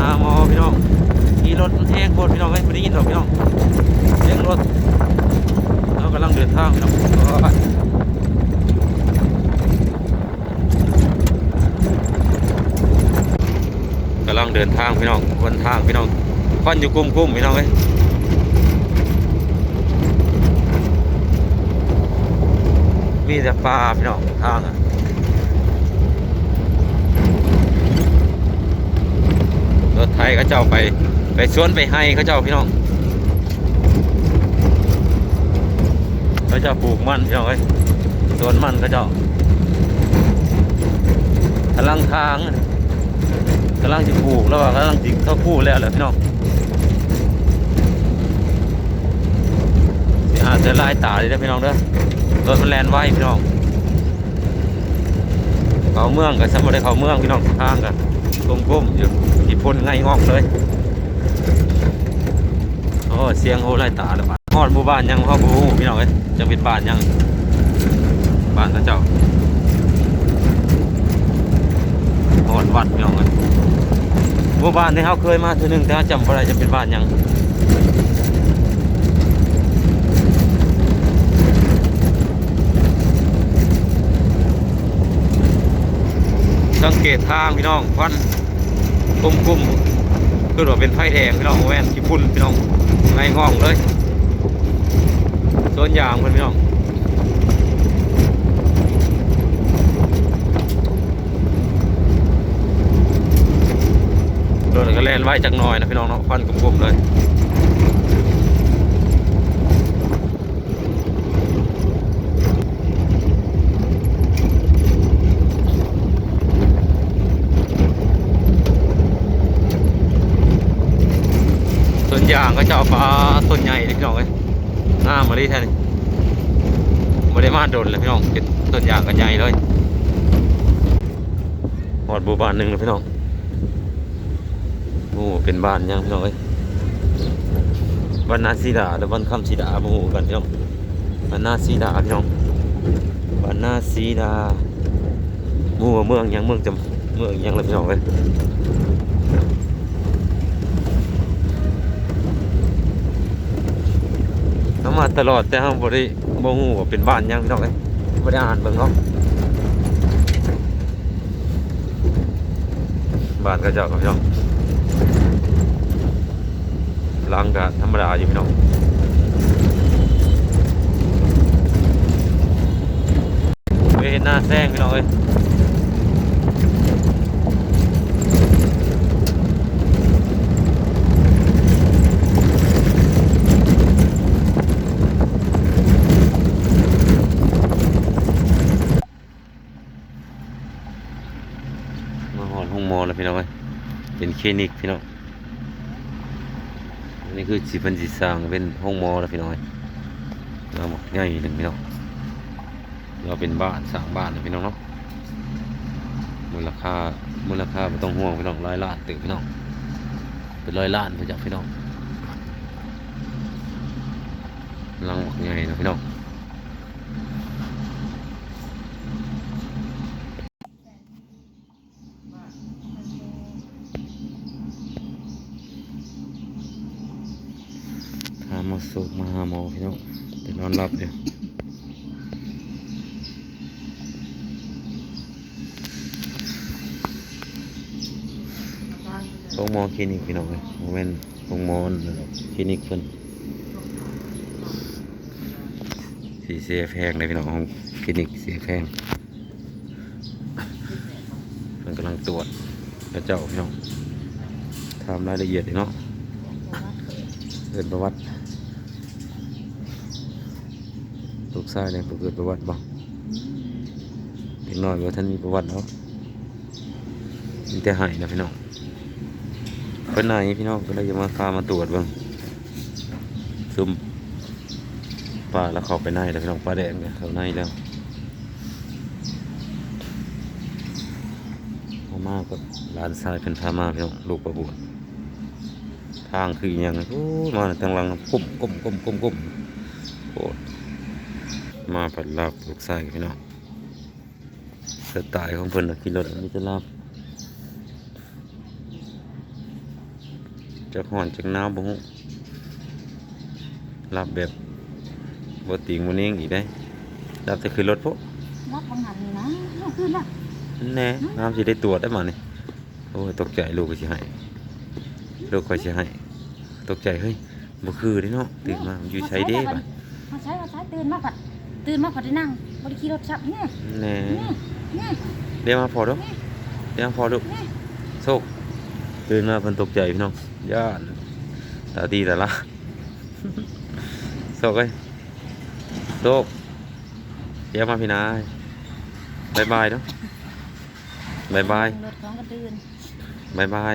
าหมอพี่น้องขี่รถมันแห้งโคตรพี่น้องเอ้ยไม่ได้ยินหรอกพี่น้องเสียงรถเรากำลังเดินทางพี่น้องกำลังเดินทางพี่น้องบนทางพี่น้องควันอยู่กุ้มกุ้มพี่น้องเอ้ยมีแต่ปลาพี่น้องทางอะ รถไทยเขาเจ้าไปไปสวนไปให้เขาเจ้าพี่น้องเขาเจ้าปลูกมันพี่น้องเอ้ยสวนมันเขาเจ้ากำลังทางกำลังจะปลูกแล้วว่ากำลังจิเขาพูดแล้วเหรอพี่น้องสิอาจจะลายตาเลยนะพี่น้องเด้อรถมันแลนไว้พี่น้องเขาเมืองกับสมุทรเขาเมืองพี่น้องทางกัน ก้มๆอยู่ที่พ่นไงงอกเลยโอ้เสียงโหไล่ตาเลยบ้านฮอดหมู่บ้านยังพ่อบูพี่น้องเอ้ยจะเป็นบ้านยังบ้านพระเจ้าฮอดวัดพี่น้องเอ้ยหมู่บ้านที่เขาเคยมาทีนึงแต่จำบ่ได้จะเป็นบ้านยัง สังเกตทางพี่น้องควันกุ้มกุ้มคือว่าเป็นไฟแดงพี่น้องแว่นขี้พุ่นพี่น้องไงง่องเลยส่วนยางพันพี่น้องโดนก็แล่นไว้จักหน่อยนะพี่น้องเนาะควันกุ้มๆเลย วนยางก็จะเอาปลาต้นใหญ่เลยพี่น้องเอ้ยงามาดิแท้นี่ไม่ได้มาโดนเลยพี่น้องเป็นต้นยางกันใหญ่เลยหอดบูบานหนึ่งเลยพี่น้องโอ้เป็นบ้านยังพี่น้องเอ้ยบ้านนาซีดาหรือบ้านคำซีดาโมโหกันพี่น้องบ้านนาซีดาพี่น้องบ้านนาซีดามู่เมืองยังเมืองจำเมืองยังเลยพี่น้องเอ้ย มาตลอดแต่เขาบ่ได้บ่ฮู้ว่าเป็นบ้านยังพี่น้องเอ้ยบ่ได้อ่านเบิ่งเนาะบ้านก็เจ้ากับพี่น้องหลังก็ธรรมดาอยู่พี่น้องเห็นหน้าแซงพี่น้องเอ้ย มาหอดห้องมอแล้วพี่น้องเอ้ยเป็นคลินิกพี่น้องอันนี้คือสิเพิ่นสิสางเป็นห้องมอแล้วพี่น้องเอ้ยเราบอกใหญ่หนึ่งพี่น้องเราเป็นบ้านสร้างบ้านนะพี่น้องเนาะมูลค่ามูลค่าไม่ต้องห่วงพี่น้องร้อยล้านตึกพี่น้องเป็นร้อยล้านไปจากพี่น้องลังบอกใหญ่นะพี่น้องามาสูบมาหาหมอพี่น้องแต่นอนรับเดียวโรงหมอคลินิกพี่น้องเลยโมเมนโรงหมอคลินิกเพิ่นสีเสียแพงเลยพี่น้องของคลินิกเสียแพงเพิ่นกำลังตรวจกระเจ้าพี่น้องทำรายละเอียดเนาะเกิดประวัติ ลูกชายเนี่ยเกิดประวัติบ้างเด็กน้อยว่าท่านมีประวัติเนาะมีแต่หายนะพี่น้องเพิ่นไหนพี่น้องก็เลยจะมาพามาตรวจเบ้างซุ่มปลาแล้วเข้าไปในแล้วพี่น้องปลาแดงเนี่ยเข้าในแล้วพอมากับหลานชายเป็นพามาพี่น้องลูกประบวชทางคืออหย่างโอ้มาทางหลังก้มก้มก้มก้มก้มโอ้ มาผัดลาบลูกไส้พี่น้องสไตล์ของเพิ่นน่ะกินรถอันนี้จะลาบจะห่อนจากหนาวบ่ฮู้รับแบบบ่ติงบ่นิ่งอีกได้รับแต่ขึ้นรถพวกรับบังหันนี่นะเอาขึ้นละแน่น้ำสิได้ตรวจได้มานี่โอ้ยตกใจลูกก็สิให้ลูกก็สิให้ตกใจเฮ้ยบ่คือเด้เนาะตื่นมามันอยู่ไสเด้บัดมาใช้มาใช้ตื่นมาผัด ตื่นมาผัดได้นั่งบริขี่รถชับนี่แน่นี่นี่เรียกมาพอเด้อเรียกมาพอลูกนี่โชคตื่นมาเพิ่นตกใจพี่น้องย่านตาตีตาละโชคเอ้ยโชคเรียกมาพี่นายบายบายเนาะบายบายรถของกระตื่นบายบาย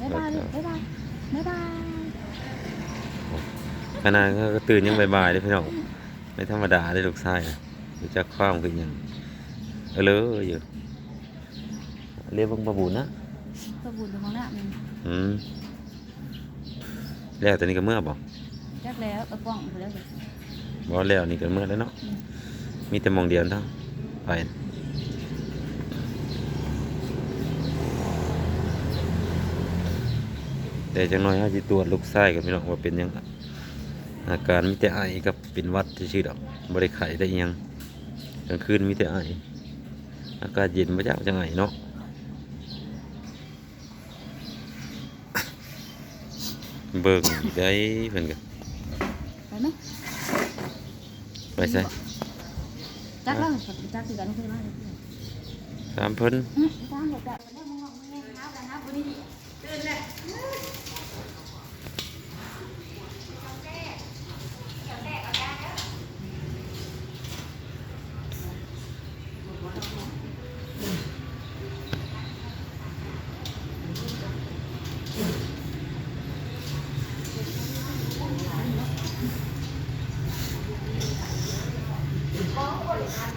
บ๊ายบายลูกบ๊ายบายบ๊ายบายขนาดก็ตื่นยังบายๆเลยพี่น้อง ไม่ธรรมดาได้ลูกชายนะรู้จักความคือหยังเออเลยอยู่เรียกเบังประบุญนะกระบุญตรงนั้นมันอืมแล้วตอนนี้ก็เมื่อบอกจักแล้วกระป้องไปแล้วสิบอแล้วนี่ก็เมื่อแล้วเนาะมีแต่หมองเดียวเท่าไปแต่จังน้อยเขาจะตรวจลูกชายกันพี่น้องว่าเป็นหยัง อาการมีแต่ไอกับเป็นหวัดชื่อๆดอกบริไข้ได้อิหยังกลางคืนมีแต่ไออากาศเย็นมาจากจังไงเนาะเบิ่งอีกได้เพิ่นก็ไปไหมไปใส่จักแล้วจักคือกันคือมาเลยตามเพิ่นอืมตามเดี๋ยวจะแล้วมึงเอามึงไงหากันหาบุรีตื่นเลย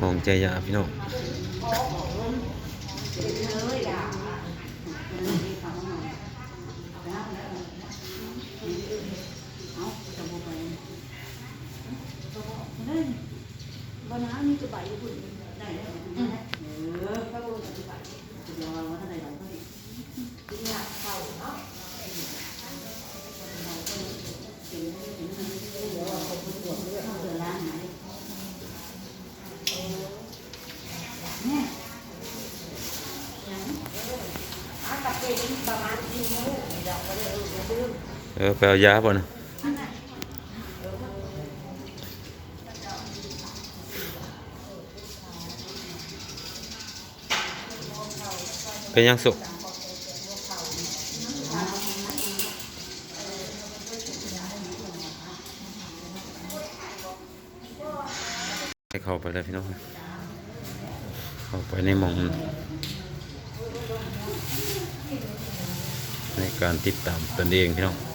ห้อง ใจยาพี่น้องบนน้ำมีจะใบอยู่คุณได้เลย ออไปเอายาบ่นะเป็นยังสุกให้เข้าไปเลยพี่น้องเข้าไปในหมองในการติดตามตนเองพี่น้อง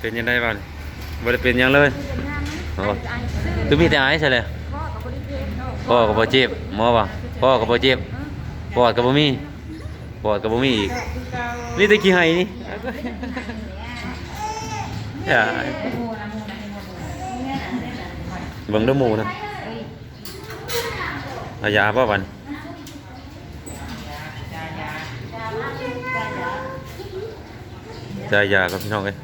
เป็นยังไงบ้างบ่ได้เป็นหยังเลยอ๋อคือมีแต่ไอซ์ใช่เลยพ่อกับบริเพณเนาะพ่อก็บ่เจ็บหมอว่าพ่อก็บ่เจ็บปอดก็บ่มีปอดก็บ่มีอีกนี่แตะกี้ไห้นี่อย่า เบิ่งเด้อหมู่นะเอายาบ่บัดจ่ายยากับพี่น้องเอ้ย